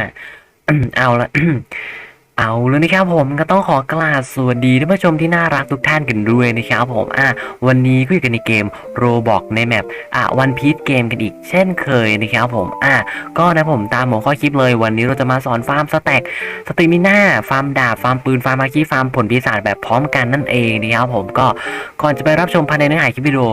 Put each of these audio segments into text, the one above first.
มาเอาละ เอาเลยนะครับผมก็ต้องขอกราบสวัสดีท่านผู้ชมที่น่ารักทุกท่านกันด้วยนะครับผมอะวันนี้ก็อยู่กันในเกมโรบอกในแมปอะวันพี e เกมกันอีกเช่นเคยนะครับผมอะก็นะผมตามหัวข้อคลิปเลยวันนี้เราจะมาสอนฟาร์มสแต็กสตรีมิน่าฟาร์มดาบฟาร์มปืนฟาร์มมาคีฟาร์มผลปีศาจแบบพร้อมกันนั่นเองนะครับผมก็ก่อนจะไปรับชมภายในเนื้อหาคลิปวิดีโอ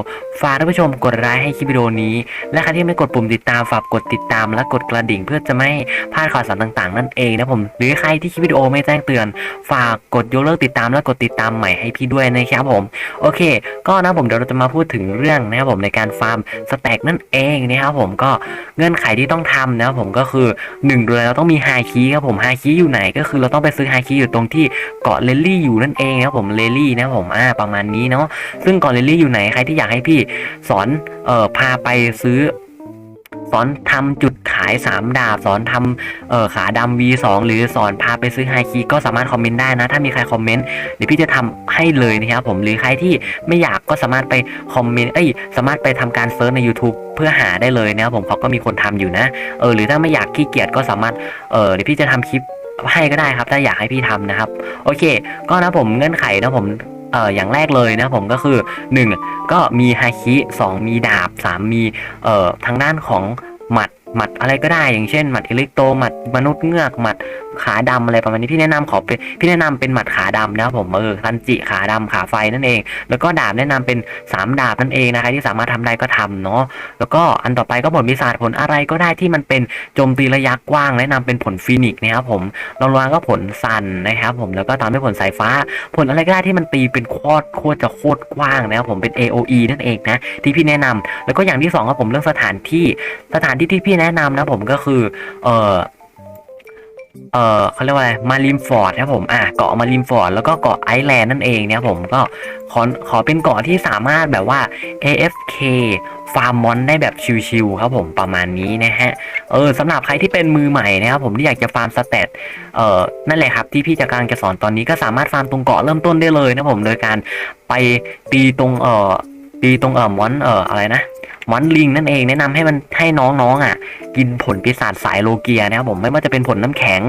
ฝากท่านผู้ชมกดไลค์ให้คลิปวิดีโอนี้ และใครที่ไม่กดปุ่มติดตามฝากกดติดตามและกดกระดิ่ง เพื่อจะไม่พลาดข่าวสารต่าง ๆ นั่นเองนะผมหรือใครที่คลิปวิดีโอไไม่แจ้งเตือน ฝากกดยกเลิกติดตามและกดติดตามใหม่ให้พี่ด้วยนะครับผม โอเค ก็นะผมเดี๋ยวเราจะมาพูดถึงเรื่องนะครับผมในการฟาร์มสแต็กนั่นเองนะครับผมก็เงื่อนไขที่ต้องทำนะครับผมก็คือหนึ่งเลยเราต้องมีไฮคีครับผมไฮคีอยู่ไหนก็คือเราต้องไปซื้อไฮคีอยู่ตรงที่เกาะเลลี่อยู่นั่นเองนะครับผมเลลี่นะครับผมอ่าประมาณนี้เนาะซึ่งเกาะเลลลี่อยู่ไหนใครที่อยากให้พี่สอนเอ่อพาไปซื้อ สอนทำจุดขาย 3 ดาบ สอนทำเอ่อขาดำ V2 หรือสอนพาไปซื้อไฮคีก็สามารถคอมเมนต์ได้นะ ถ้ามีใครคอมเมนต์เดี๋ยวพี่จะทำให้เลยนะครับผมหรือใครที่ไม่อยากก็สามารถไปคอมเมนต์เอ้ยสามารถไปทำการเซิร์ชใน YouTube เพื่อหาได้เลยนะครับผมเขาก็มีคนทำอยู่นะเออหรือถ้าไม่อยากขี้เกียจก็สามารถเออเดี๋ยวพี่จะทำคลิปให้ก็ได้ครับถ้าอยากให้พี่ทำนะครับ โอเค ก็นะผมเงื่อนไขนะผมเอออย่างแรกเลยนะผมก็คือ 1 ก็มีไฮคิ2มีดาบ 3 มีเอ่อทางด้านของ หมัดหมัดอะไรก็ได้ อย่างเช่นหมัดอิเล็กโตหมัดมนุษย์เงือกหมัด ขาดำอะไรประมาณนี้พี่แนะนำขอเป็นพี่แนะนำเป็นหมัดขาดำนะครับผมเออทันจิขาดำขาไฟนั่นเอง แล้วก็ดาบแนะนำเป็น 3 ดาบนั่นเองนะคะที่สามารถทำได้ก็ทำเนาะแล้วก็อันต่อไปก็ผลปีศาจผลอะไรก็ได้ที่มันเป็นโจมตีระยะกว้าง แนะนำเป็นผลฟีนิกซ์นะครับผมรองลงก็ผลซันนะครับผมแล้วก็ตามด้วยผลสายฟ้า ผลอะไรก็ได้ที่มันตีเป็นโคตรโคตรจะโคตรกว้างนะครับผมเป็น AOE นั่นเองนะที่พี่แนะนำแล้วก็อย่างที่สองครับผมเรื่องสถานที่สถานที่ที่พี่แนะนำนะผมก็คือเอ่อ เออเขาเรียกว่าอะไรมาริมฟอร์ดนะครับผมอะเกาะมาริมฟอร์ดแล้วก็เกาะไอแลนด์นั่นเองเนี่ยผมก็ขอขอเป็นเกาะที่สามารถแบบว่า AFK ฟาร์มมอนได้แบบชิวๆครับผมประมาณนี้นะฮะเออสำหรับใครที่เป็นมือใหม่นะครับผมที่อยากจะฟาร์มสเตตเอ่อนั่นแหละครับที่พี่จะกำลังจะสอนตอนนี้ก็สามารถฟาร์มตรงเกาะเริ่มต้นได้เลยนะผมโดยการไปตีตรงเอ่อตีตรงเอ่อมอนเอ่ออะไรนะ มอนลิงนั่นเองแนะนำให้มันให้น้องๆอะ กินผลปีศาจสายโลเกียนะครับผมไม่ว่าจะเป็นผลน้ำแข็ง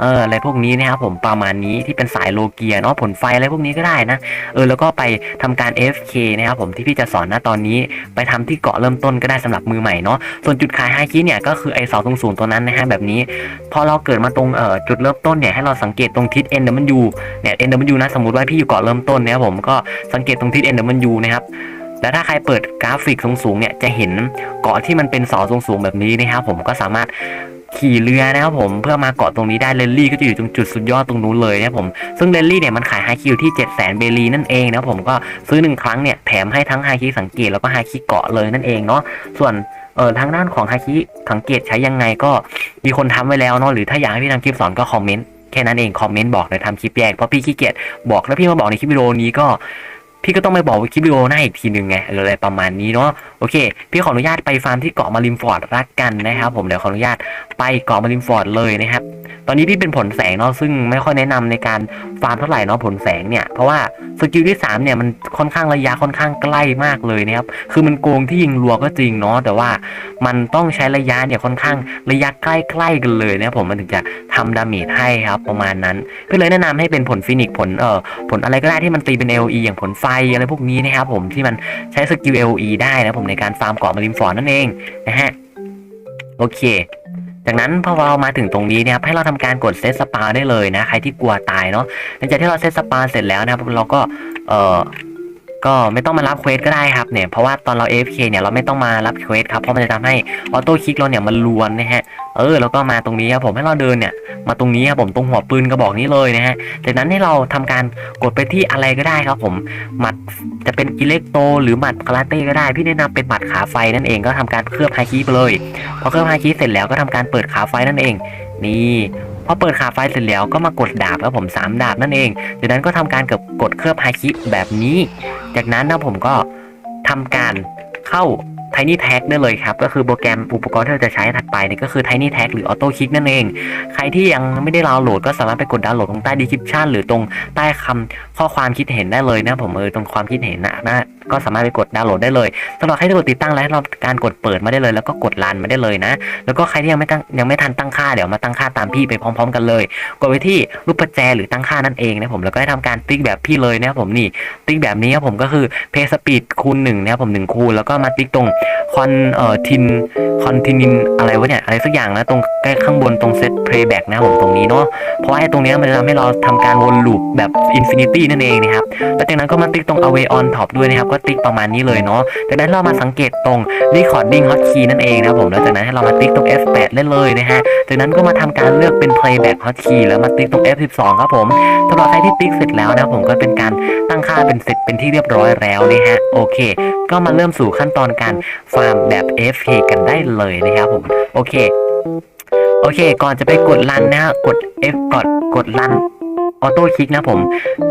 เอออะไรพวกนี้นะครับผมประมาณนี้ที่เป็นสายโลเกียเนาะผลไฟอะไรพวกนี้ก็ได้นะเออแล้วก็ไปทำการ FK นะครับผมที่พี่จะสอนนะตอนนี้ไปทำที่เกาะเริ่มต้นก็ได้สำหรับมือใหม่เนาะส่วนจุดขายไฮคีเนี่ยก็คือไอเสาตรงสูงตัวนั้นนะฮะแบบนี้ พอเราเกิดมาตรงเอ่อจุดเริ่มต้นเนี่ยให้เราสังเกตตรงทิศ N W เนี่ย N W นะสมมติว่าพี่อยู่เกาะเริ่มต้นนะครับผมก็สังเกตตรงทิศ N W นะครับ แล้วถ้าใครเปิดกราฟิกสูงๆเนี่ยจะเห็นเกาะที่มันเป็นเสาสูงๆแบบนี้นะครับผมก็สามารถขี่เรือนะครับผมเพื่อมาเกาะตรงนี้ได้เรลลี่ก็จะอยู่ตรงจุดสุดยอดตรงนู้นเลยนะครับผมซึ่งเรลลี่เนี่ยมันขายไฮคิวที่ 7 0 0 0 0เบลีนั่นเองนะครับผมก็ซื้อหนึ่งครั้งเนี่ยแถมให้ทั้งไฮคิสังเกตแล้วก็ไฮคิเกาะเลยนั่นเองเนาะส่วนเออทางด้านของไฮคิสังเกตใช้ยังไงก็มีคนทำไว้แล้วเนาะหรือถ้าอยากให้พี่ทำคลิปสอนก็คอมเมนต์แค่นั้นเองคอมเมนต์บอกเลยทำคลิปแยกเพราะพี่ขี้เกียจบอกแล้วพี่มาบอกในคลิปวิดีโอนี้ก็ พี่ก็ต้องไปบอกว่าคลิปวิดีโอหน้าอีกทีหนึ่งไงอออะไรประมาณนี้เนาะโอเค พี่ขออนุญาตไปฟาร์มที่เกาะมาริมฟอร์ดรักกันนะครับ ผมเดี๋ยวขออนุญาตไปเกาะมาริมฟอร์ดเลยนะครับ ตอนนี้พี่เป็นผลแสงเนาะซึ่งไม่ค่อยแนะนำในการฟาร์มเท่าไหร่เนาะผลแสงเนี่ยเพราะว่าสกิลที่3เนี่ยมันค่อนข้างระยะค่อนข้างใกล้มากเลยนะครับคือมันโกงที่ยิงรัวก็จริงเนาะแต่ว่ามันต้องใช้ระยะเนี่ยค่อนข้างระยะใกล้ๆกันเลยนะครับผมมันถึงจะทำดาเมจให้ครับประมาณนั้น ก็เลยแนะนำให้เป็นผลฟินิกผลเอ่อผลอะไรก็ได้ที่มันตีเป็น LE อย่างผลไฟอะไรพวกนี้นะครับผมที่มันใช้สกิล LE ได้นะผมในการฟาร์มเกาะมาริมฟอร์นั่นเองนะฮะโอเค จากนั้นพอเรามาถึงตรงนี้เนี่ยครับให้เราทำการกดเซตสปาได้เลยนะ ใครที่กลัวตายเนาะหลังจากที่เราเซตสปาเสร็จแล้วนะครับเราก็เอ่อ ก็ไม่ต้องมารับเควสก็ได้ครับเนี่ยเพราะว่าตอนเรา AFK เนี่ยเราไม่ต้องมารับเควสครับเพราะมันจะทำให้ออโต้คลิกเราเนี่ยมันลวนนะฮะเออแล้วก็มาตรงนี้ครับผมให้เราเดินเนี่ยมาตรงนี้ครับผมตรงหัวปืนกระบอกนี้เลยนะฮะจากนั้นให้เราทำการกดไปที่อะไรก็ได้ครับผมหมัดจะเป็นอิเล็กโตหรือหมัดคาราเต้ก็ได้พี่แนะนำเป็นหมัดขาไฟนั่นเองก็ทำการเคลือบไฮคีไปเลยพอเคลือบไฮคีเสร็จแล้วก็ทำการเปิดขาไฟนั่นเอง นี่ พอเปิดขาไฟเสร็จแล้วก็มากดดาบครับผมสามดาบนั่นเองจากนั้นก็ทำการกับกดเคลือบไฮคีแบบนี้ จากนั้นนะผมก็ทำการเข้า Tiny Tag ได้เลยครับ ก็คือโปรแกรมอุปกรณ์ที่เราจะใช้ถัดไปนี่ก็คือ Tiny Tag หรือ Auto Click นั่นเองใครที่ยังไม่ได้ดาวน์โหลดก็สามารถไปกดดาวน์โหลดตรงใต้ description หรือตรงใต้คำข้อความคิดเห็นได้เลยนะผมเออตรงความคิดเห็นนะนะก็สามารถไปกดดาวน์โหลดได้เลยสำหรับใครที่กดติดตั้งแล้วเราการกดเปิดมาได้เลย แล้วก็กดรันมาได้เลยนะ แล้วก็ใครที่ยังไม่ตั้งยังไม่ทันตั้งค่าเดี๋ยวมาตั้งค่าตามพี่ไปพร้อม ๆ กันเลย กดไปที่รูปประแจหรือตั้งค่านั่นเองนะผมแล้วก็ให้ทำการติ๊กแบบพี่เลยนะครับผมนี่ติ๊กแบบนี้ครับผมก็คือเพย์สปีดคูณหนึ่งนะครับผมหนึ่งคูณแล้วก็มาติ๊กตรงคอนเอ่อทินคอนทินินอะไรวะเนี่ยอะไรสักอย่างนะตรงใกล้ข้างบนตรงเซตเพลย์แบ็กนะผมตรงนี้เนาะเพราะไอ้ตรงนี้มันจะทำให้เราทำการวนลูปแบบอินฟินิตี้นั่นเองนะครับแล้วจากนั้นก็มาติ๊กตรง away on top ด้วยนะครับ ก็ติ๊กประมาณนี้เลยเนาะจากนั้นเรามาสังเกตตรง recording hotkey นั่นเองนะครับผมแล้วจากนั้นให้เรามาติ๊กตรง F8 เล่นเลยนะฮะจากนั้นก็มาทำการเลือกเป็น playback hotkey แล้วมาติ๊กตรง F12 ครับผมสำหรับใครที่ติ๊กเสร็จแล้วนะครับผมก็เป็นการตั้งค่าเป็นเสร็จเป็นที่เรียบร้อยแล้วนะฮะโอเค ก็มาเริ่มสู่ขั้นตอนการฟาร์มแบบ Fk กันได้เลยนะครับผมโอเค โอเค ก่อนจะไปกดรันนะฮะกด F กดกดรันออโต้คลิกนะผม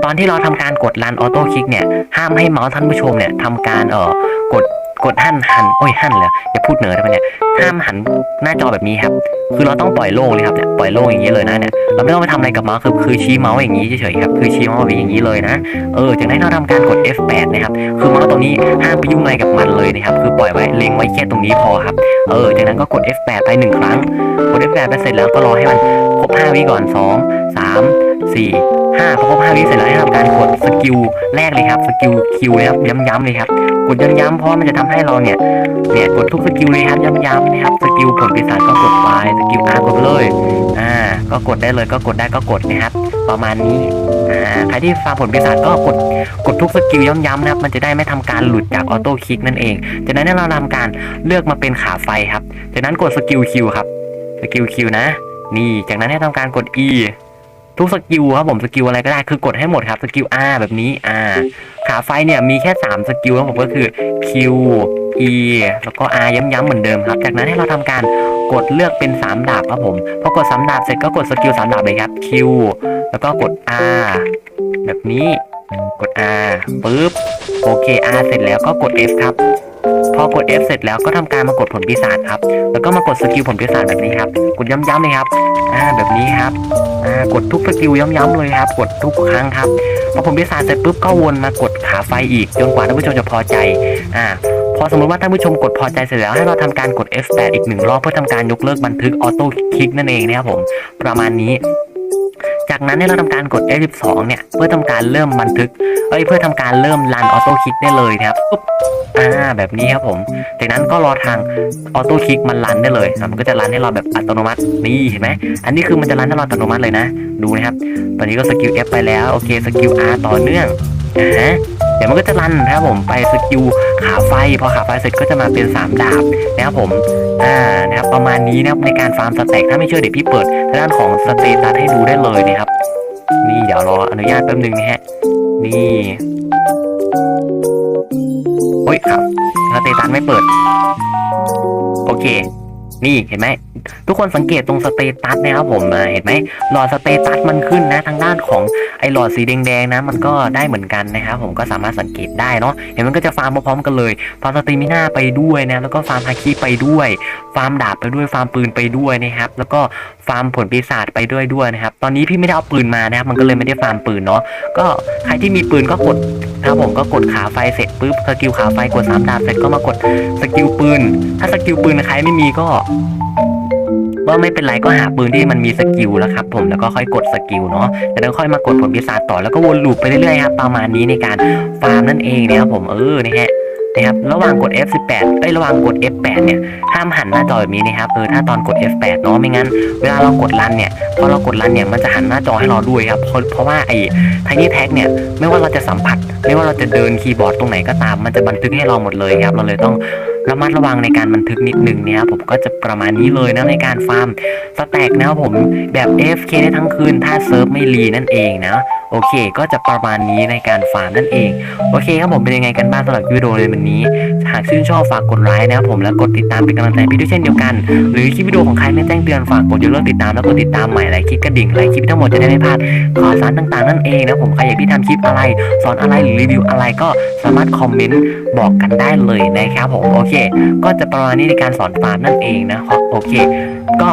ตอนที่เราทำการกดรันออโต้คลิกเนี่ย ห้ามให้เมาส์ท่านผู้ชมเนี่ยทำการเอ่อกด กดหั่นหันโอ้ยหั่นเลยอย่าพูดเหนือได้ปะเนี่ยห้ามหันหน้าจอแบบนี้ครับ คือเราต้องปล่อยโล่งเลยครับเนี่ยปล่อยโล่งอย่างนี้เลยนะเนี่ยเราไม่ต้องไปทำอะไรกับเมาส์คือคือชี้เมาส์อย่างนี้เฉยๆครับคือชี้เมาส์แบบอย่างนี้เลยนะเออจากนั้นเราทำการกด F8 นะครับคือเมาส์ตรงนี้ห้ามไปยุ่งอะไรกับมันเลยนะครับคือปล่อยไว้เล็งไว้แค่ตรงนี้พอครับเออจากนั้นก็กด F8 ไปหนึ่งครั้งกด F8 ไปเสร็จแล้วก็รอให้มันครบ5วิก่อน 2 3 4 5พอครบ5วิเสร็จแล้วให้ทำการกดสกิลแรกเลยครับสกิลคิวเลยครับย้ำๆเลยครับ กดย้ำๆเพราะมันจะทำให้เราเนี่ยเนี่ยกดทุกสกิลเลยครับย้ำๆนะครับสกิลผลปีศาจก็กดไปสกิลอากดเลยอ่าก็กดได้เลยก็กดได้ก็กดนะครับ ประมาณนี้อ่าใครที่ฟาร์มผลปีศาจก็กดกดทุกสกิลย้ำๆนะครับ มันจะได้ไม่ทำการหลุดจากออโต้คลิกนั่นเองจากนั้นเราทำการเลือกมาเป็นขาไฟครับ จากนั้นกดสกิลคิวครับสกิลคิวนะ นี่จากนั้นให้ทำการกด E ทุกสกิลครับผมสกิลอะไรก็ได้คือกดให้หมดครับสกิล R แบบนี้ R ขาไฟเนี่ยมีแค่ 3 สกิลครับผมก็คือ Q E แล้วก็ R ย้ำๆเหมือนเดิมครับ จากนั้นให้เราทำการกดเลือกเป็น 3 ดาบครับผมพอกด 3 ดาบเสร็จก็กดสกิล 3 ดาบเลยครับ Q แล้วก็กด R แบบนี้กด R ปึ๊บ โอเค R เสร็จแล้วก็กด F ครับ พอกด F เสร็จแล้วก็ทำการมากดผลปีศาจครับ แล้วก็มากดสกิลผลปีศาจแบบนี้ครับ กดย้ำๆเลยครับ อ่า แบบนี้ครับ อ่า กดทุกสกิลย้ำๆเลยครับ กดทุกครั้งครับ พอผลปีศาจเสร็จปุ๊บก็วนมากดขาไฟอีกจนกว่าท่านผู้ชมจะพอใจ อ่าพอสมมติว่าท่านผู้ชมกดพอใจเสร็จแล้วให้เราทำการกด F8 อีกหนึ่งรอบเพื่อทำการยกเลิกบันทึกออโต้คลิกนั่นเองนะครับผม ประมาณนี้ จากนั้นให้เราทำการกด F12 เนี่ยเพื่อทำการเริ่มบันทึก เอ้ยเพื่อทำการเริ่มรันออโต้คลิกได้เลยนะครับปุ๊บอ่าแบบนี้ครับผมจากนั้นก็รอทางออโต้คลิกมันรันได้เลยอะมันก็จะรันให้เราแบบอัตโนมัตินี่เห็นไหมอันนี้คือมันจะรันให้เราอัตโนมัติเลยนะ ดูนะครับ ตอนนี้ก็สกิล F ไปแล้วโอเคสกิล R ต่อเนื่องอ่า เดี๋ยวมันก็จะรันนะครับผมไปสกิลขาไฟพอขาไฟเสร็จก็จะมาเป็น3ดาบนะครับผมอ่านะครับประมาณนี้นะครับในการฟาร์มสเต็กถ้าไม่เชื่อเดี๋ยวพี่เปิดทางด้านของสเตตัสให้ดูได้เลยนะครับ นี่เดี๋ยวรออนุญาตแป๊บนึงนะฮะนี่โอ้ยครับสเตตัสไม่เปิด โอเค นี่เห็นไหมทุกคนสังเกตตรงสเตตัสนะครับผมอะเห็นไหมหลอดสเตตัสมันขึ้นนะทางด้านของไอ้หลอดสีแดงๆนะ มันก็ได้เหมือนกันนะครับผมก็สามารถสังเกตได้เนาะเห็นมันก็จะฟาร์มพร้อมๆกันเลยฟาร์มสตรีมิน่าไปด้วยนะแล้วก็ฟาร์มฮาคิไปด้วย ฟาร์มดาบไปด้วยฟาร์มปืนไปด้วยนะครับแล้วก็ ฟาร์มผลปีศาจไปด้วยด้วยนะครับ ตอนนี้พี่ไม่ได้เอาปืนมานะครับ มันก็เลยไม่ได้ฟาร์มปืนเนาะ ก็ใครที่มีปืนก็กดนะครับผมก็กดขาไฟเสร็จปุ๊บสกิลขาไฟกดสามดาบเสร็จก็มากดสกิลปืน ถ้าสกิลปืนใครไม่มีก็ว่าไม่เป็นไรก็หาปืนที่มันมีสกิลแล้วครับผมแล้วก็ค่อยกดสกิลเนาะแล้วค่อยมากดผลปีศาจต่อแล้วก็วนลูปไปเรื่อยๆครับประมาณนี้ในการฟาร์มนั่นเองนะครับผมเออนะฮะ นะครับระหว่างกด F18 เอ้ยระหว่างกด F8 เนี่ยห้ามหันหน้าจอแบบนี้นะครับเออถ้าตอนกด F8 เนาะไม่งั้นเวลาเรากดรันเนี่ยพอเรากดรันเนี่ยมันจะหันหน้าจอให้เราด้วยครับเพราะเพราะว่าไอ้ไทนี่แท็กเนี่ยไม่ว่าเราจะสัมผัส ไม่ว่าเราจะเดินคีย์บอร์ดตรงไหนก็ตาม มันจะบันทึกให้เราหมดเลยครับเราเลยต้องระมัดระวังในการบันทึกนิดนึงเนี่ยผมก็จะประมาณนี้เลยนะในการฟาร์มสแต็กนะครับผมแบบ AFK ได้ทั้งคืนถ้าเซิร์ฟไม่รีนั่นเองนะโอเค ก็จะประมาณนี้ในการฟาร์มนั่นเอง โอเคครับผมเป็นยังไงกันบ้างสำหรับวิดีโอในวันนี้ หากชื่นชอบฝากกดไลค์นะครับผมแล้วกดติดตามเป็นกำลังใจพี่ด้วยเช่นเดียวกัน หรือคลิปวิดีโอของใครไม่แจ้งเตือนฝากกดยกเลิกติดตามแล้วกดติดตามใหม่ไลค์คลิปกระดิ่งไลค์คลิปทั้งหมดจะได้ไม่พลาดข่าวสารต่างๆนั่นเองนะผมใครอยากพี่ทำคลิปอะไร สอนอะไรหรือรีวิวอะไรก็สามารถคอมเมนต์บอกกันได้เลยนะครับผมโอเค ก็จะประมาณนี้ในการสอนฟาร์มนั่นเองนะครับโอเค ก็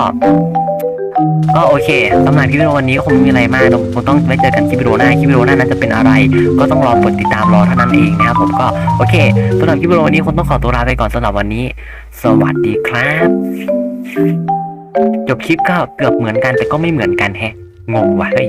ก็โอเคสำหรับคลิปวิดีโอวันนี้ก็คงไม่มีอะไรมากผมต้องไว้เจอกันคลิปวิดีโอหน้าคลิปวิดีโอหน้านั้นจะเป็นอะไร ก็ต้องรอกดติดตามรอเท่านั้นเองนะครับผมก็โอเคสำหรับคลิปวิดีโอวันนี้คงต้องขอตัวลาไปก่อนสำหรับวันนี้ สวัสดีครับ จบคลิปก็เกือบเหมือนกันแต่ก็ไม่เหมือนกันแฮะงงว่ะเฮ้ย